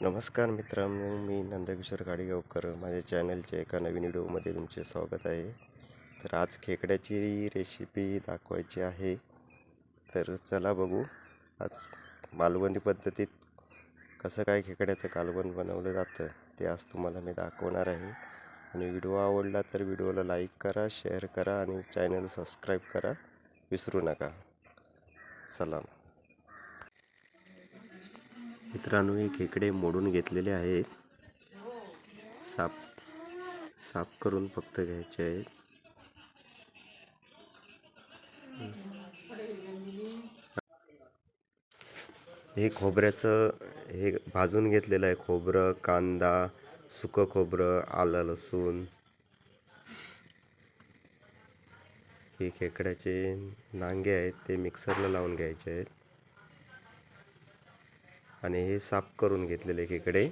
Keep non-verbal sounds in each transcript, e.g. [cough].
नमस्कार मित्रांनो मी नंदकिशोर गाडीगावकर. माझ्या चॅनलच्या एका नवीन व्हिडिओमध्ये तुमचे स्वागत आहे. तर आज खेकड्याची रेसिपी दाखवायची आहे. तर चला बघू आज मालवणी पद्धतीत कसं काय खेकड्याचं कालवण बनवलं जातं ते आज तुम्हाला मी दाखवणार आहे. आणि व्हिडिओ आवडला तर व्हिडिओला लाईक करा शेअर करा आणि चॅनल सबस्क्राईब करा. विसरू नका. सलाम. मित्रांनो हे खेकडे मोडून घेतलेले आहेत. साफ साफ करून फक्त घ्यायचे आहेत. हे खोबऱ्याचं हे भाजून घेतलेलं आहे खोबरं कांदा सुकं खोबरं आलं लसूण. हे खेकड्याचे नांगे आहेत ते मिक्सरला लावून घ्यायचे आहेत. आणि हे साफ करून घेतलेले खेकडे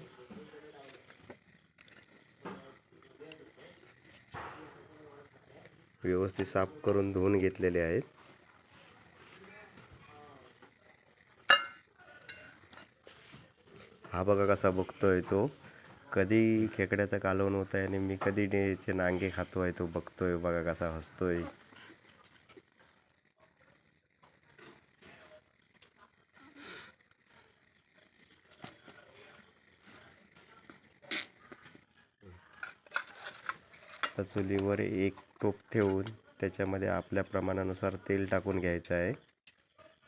व्यवस्थित साफ करून धुवून घेतलेले आहेत. हा बघा कसा बघतोय तो. कधी खेकड्याचं कालवण होत आहे आणि मी कधी डेचे नांगे आहे तो बघतोय बघा कसा हसतोय. तर चुलीवर एक टोप ठेवून त्याच्यामध्ये आपल्या प्रमाणानुसार तेल टाकून घ्यायचं आहे.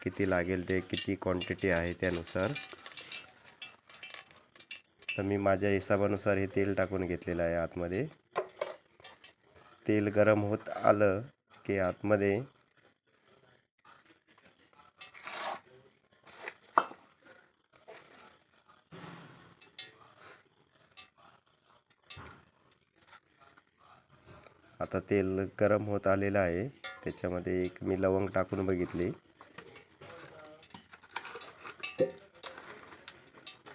किती लागेल ते किती क्वांटिटी आहे त्यानुसार. तर मी माझ्या हिशोबानुसार हे तेल टाकून घेतलेलं आहे आतमध्ये. तेल गरम होत आलं की आतमध्ये आता तेल गरम होत आलेलं आहे. त्याच्यामध्ये एक मी लवंग टाकून बघितली.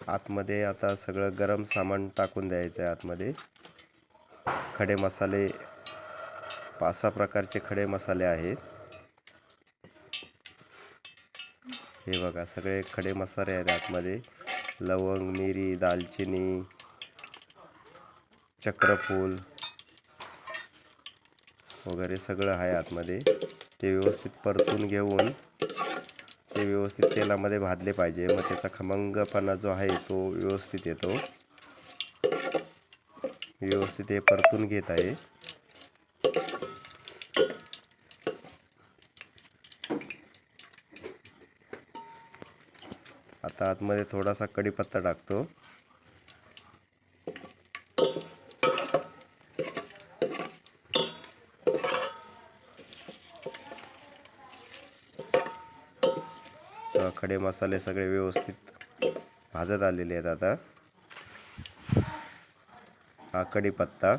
आतमध्ये आता सगळं गरम सामान टाकून द्यायचं आहे आतमध्ये. खडे मसाले पाच सहा प्रकारचे खडे मसाले आहेत. हे बघा सगळे खडे मसाले आहेत आतमध्ये. लवंग मिरी दालचिनी चक्रफूल. वगैरे सगळं आहे आतमध्ये. ते व्यवस्थित परतून घेऊन ते व्यवस्थित तेलामध्ये भाजले पाहिजे. मग त्याचा खमंगपणा जो आहे तो व्यवस्थित येतो. व्यवस्थित हे परतून घेत आहे. आता आतमध्ये थोडासा कढीपत्ता टाकतो. खडे मसाले सगळे व्यवस्थित भाजत आलेले आहेत आता. हा कढीपत्ता.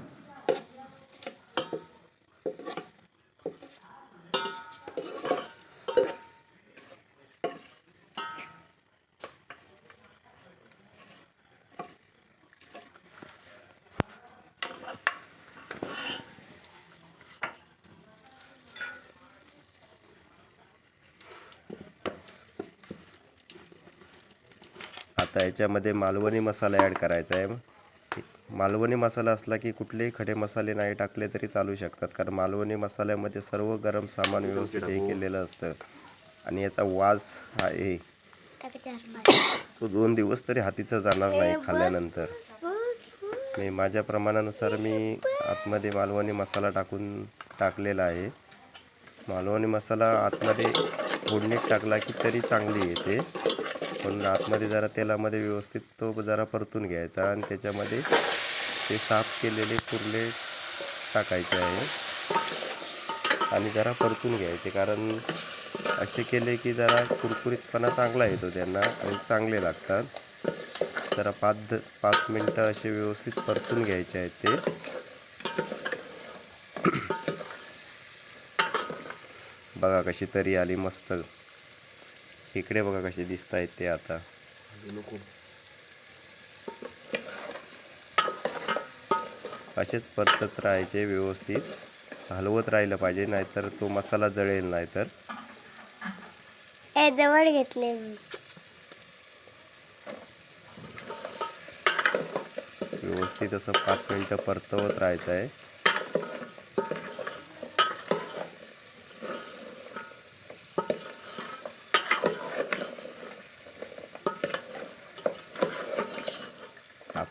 आता याच्यामध्ये मालवणी मसाला ॲड करायचा आहे. मालवणी मसाला असला की कुठलेही खडे मसाले नाही टाकले तरी चालू शकतात. कारण मालवणी मसाल्यामध्ये सर्व गरम सामान व्यवस्थित हे केलेलं असतं. आणि याचा वास हा आहे तो दोन दिवस तरी हातीचा जाणार नाही खाल्ल्यानंतर. मी माझ्या प्रमाणानुसार मी आतमध्ये मालवणी मसाला टाकून टाकलेला आहे. मालवणी मसाला आतमध्ये फोडणीत टाकला की तरी चांगली येते. पण आतमध्ये जरा तेलामध्ये व्यवस्थित तो जरा परतून घ्यायचा आणि त्याच्यामध्ये ते साफ केलेले कुर्ले टाकायचे आहे. आणि जरा परतून घ्यायचे कारण असे केले की जरा कुरकुरीतपणा चांगला येतो त्यांना आणि चांगले लागतात. जरा पाच द पाच मिनटं असे व्यवस्थित परतून घ्यायचे आहेत ते. [clears throat] बघा कशी तरी आली मस्त. इकडे बघा कसे दिसत आहेत ते आता. असेच परतत राहायचे व्यवस्थित. हलवत राहिलं पाहिजे नाहीतर तो मसाला जळेल नाहीतर. हे जवळ घेतले मी. व्यवस्थित असं पाच मिनटं परतवत राहायचं आहे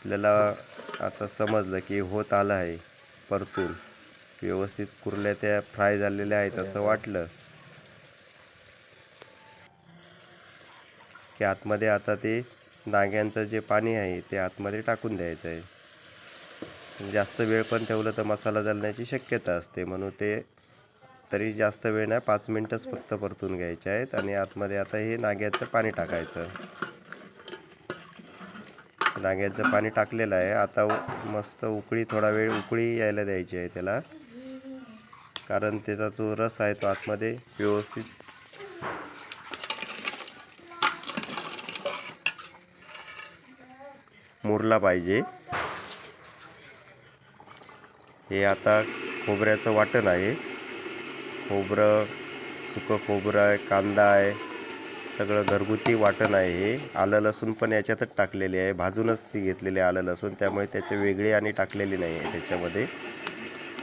आपल्याला आता समजलं की होत आलं आहे परतून. व्यवस्थित कुरल्या त्या फ्राय झालेल्या आहेत असं वाटलं. की आतमध्ये आता ते नाग्यांचं जे पाणी आहे ते आतमध्ये टाकून द्यायचं आहे. जास्त वेळ पण ठेवलं तर मसाला जळण्याची शक्यता असते. म्हणून ते तरी जास्त वेळ नाही पाच मिनटंच फक्त परतून घ्यायचे आहेत आणि आतमध्ये आता हे नाग्याचं पाणी टाकायचं. डांग्याचं पाणी टाकलेलं आहे. आता मस्त उकळी थोडा वेळ उकळी यायला द्यायची आहे त्याला. कारण त्याचा जो रस आहे तो आतमध्ये व्यवस्थित मुरला पाहिजे. हे आता खोबऱ्याचं वाटण आहे. खोबरं सुकं खोबरं आहे कांदा आहे. सगळं घरगुती वाटण आहे. हे आलं लसूण पण याच्यातच टाकलेले आहे. भाजूनच ती घेतलेली आहे आलं लसूण. त्यामुळे त्याचे वेगळे आणि टाकलेली नाही आहे त्याच्यामध्ये.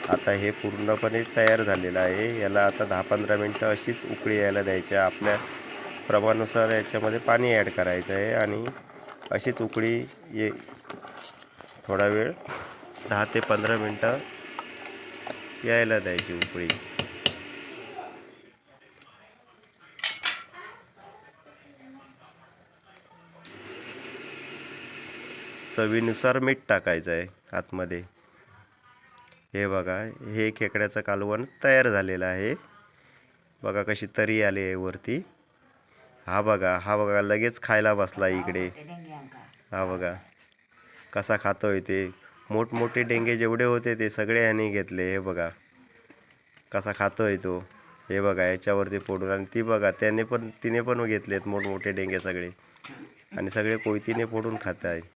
आता हे पूर्णपणे तयार झालेलं आहे. याला आता दहा पंधरा मिनटं अशीच उकळी यायला द्यायची आहे. आपल्या प्रमाणानुसार याच्यामध्ये पाणी ॲड करायचं आहे आणि अशीच उकळी ये थोडा वेळ दहा ते पंधरा मिनटं यायला द्यायची उकळी. चवीनुसार मीठ टाकायचं आहे आतमध्ये. हे बघा हे खेकड्याचं कालवण तयार झालेलं आहे. बघा कशी तरी आली आहे वरती. हा बघा हा बघा लगेच खायला बसला इकडे. हा बघा कसा खातोय ते. मोठमोठे डेंगे जेवढे होते ते सगळे ह्याने घेतले हे बघा. कसा खातोय तो. हे बघा याच्यावरती फोडून आणि ती बघा त्याने पण तिने पण घेतलेत मोठमोठे डेंगे सगळे. आणि सगळे कोयतीने फोडून खात आहे